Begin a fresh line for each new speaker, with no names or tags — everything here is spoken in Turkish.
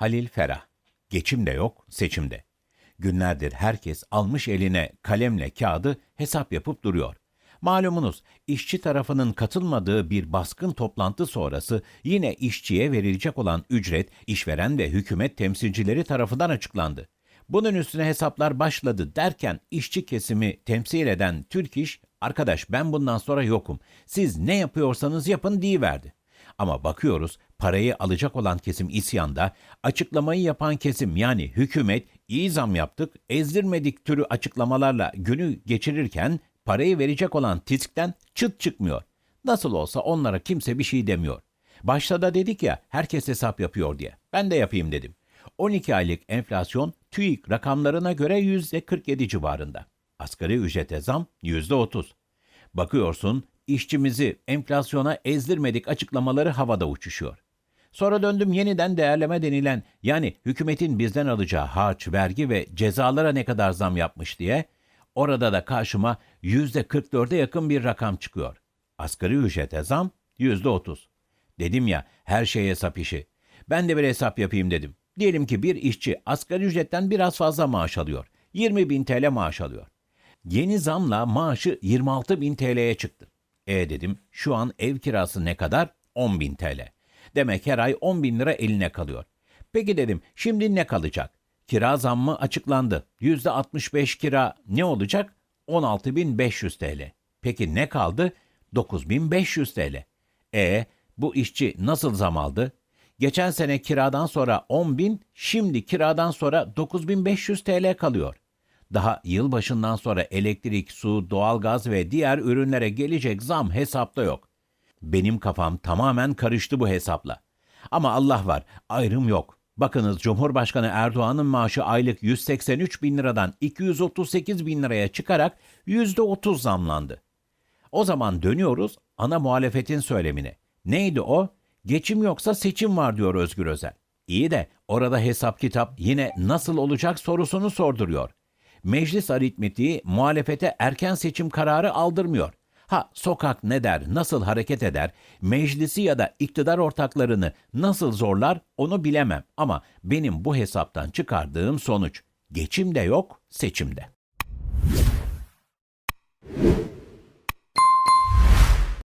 Halil Ferah. Geçim de yok, seçimde. Günlerdir herkes almış eline kalemle kağıdı hesap yapıp duruyor. Malumunuz işçi tarafının katılmadığı bir baskın toplantı sonrası yine işçiye verilecek olan ücret işveren ve hükümet temsilcileri tarafından açıklandı. Bunun üstüne hesaplar başladı derken işçi kesimi temsil eden Türk İş, arkadaş ben bundan sonra yokum, siz ne yapıyorsanız yapın diyiverdi. Ama bakıyoruz parayı alacak olan kesim isyanda, açıklamayı yapan kesim yani hükümet iyi zam yaptık, ezdirmedik türü açıklamalarla günü geçirirken parayı verecek olan TİSK'ten çıt çıkmıyor. Nasıl olsa onlara kimse bir şey demiyor. Başta da dedik ya herkes hesap yapıyor diye. Ben de yapayım dedim. 12 aylık enflasyon TÜİK rakamlarına göre %47 civarında. Asgari ücrete zam %30. Bakıyorsun işçimizi enflasyona ezdirmedik açıklamaları havada uçuşuyor. Sonra döndüm yeniden değerleme denilen yani hükümetin bizden alacağı harç, vergi ve cezalara ne kadar zam yapmış diye orada da karşıma %44'e yakın bir rakam çıkıyor. Asgari ücrete zam %30. Dedim ya her şey hesap işi. Ben de bir hesap yapayım dedim. Diyelim ki bir işçi asgari ücretten biraz fazla maaş alıyor. 20 bin TL maaş alıyor. Yeni zamla maaşı 26 bin TL'ye çıktı. E dedim şu an ev kirası ne kadar? 10 bin TL. Demek her ay 10 bin lira eline kalıyor. Peki dedim şimdi ne kalacak? Kira zammı açıklandı. %65 kira ne olacak? 16.500 TL. Peki ne kaldı? 9.500 TL. E bu işçi nasıl zam aldı? Geçen sene kiradan sonra 10.000, şimdi kiradan sonra 9.500 TL kalıyor. Daha yılbaşından sonra elektrik, su, doğalgaz ve diğer ürünlere gelecek zam hesapta yok. Benim kafam tamamen karıştı bu hesapla. Ama Allah var, ayrım yok. Bakınız Cumhurbaşkanı Erdoğan'ın maaşı aylık 183 bin liradan 238 bin liraya çıkarak %30 zamlandı. O zaman dönüyoruz ana muhalefetin söylemine. Neydi o? Geçim yoksa seçim var diyor Özgür Özel. İyi de orada hesap kitap yine nasıl olacak sorusunu sorduruyor. Meclis aritmetiği muhalefete erken seçim kararı aldırmıyor. Ha sokak ne der, nasıl hareket eder, meclisi ya da iktidar ortaklarını nasıl zorlar onu bilemem ama benim bu hesaptan çıkardığım sonuç geçim de yok, seçimde.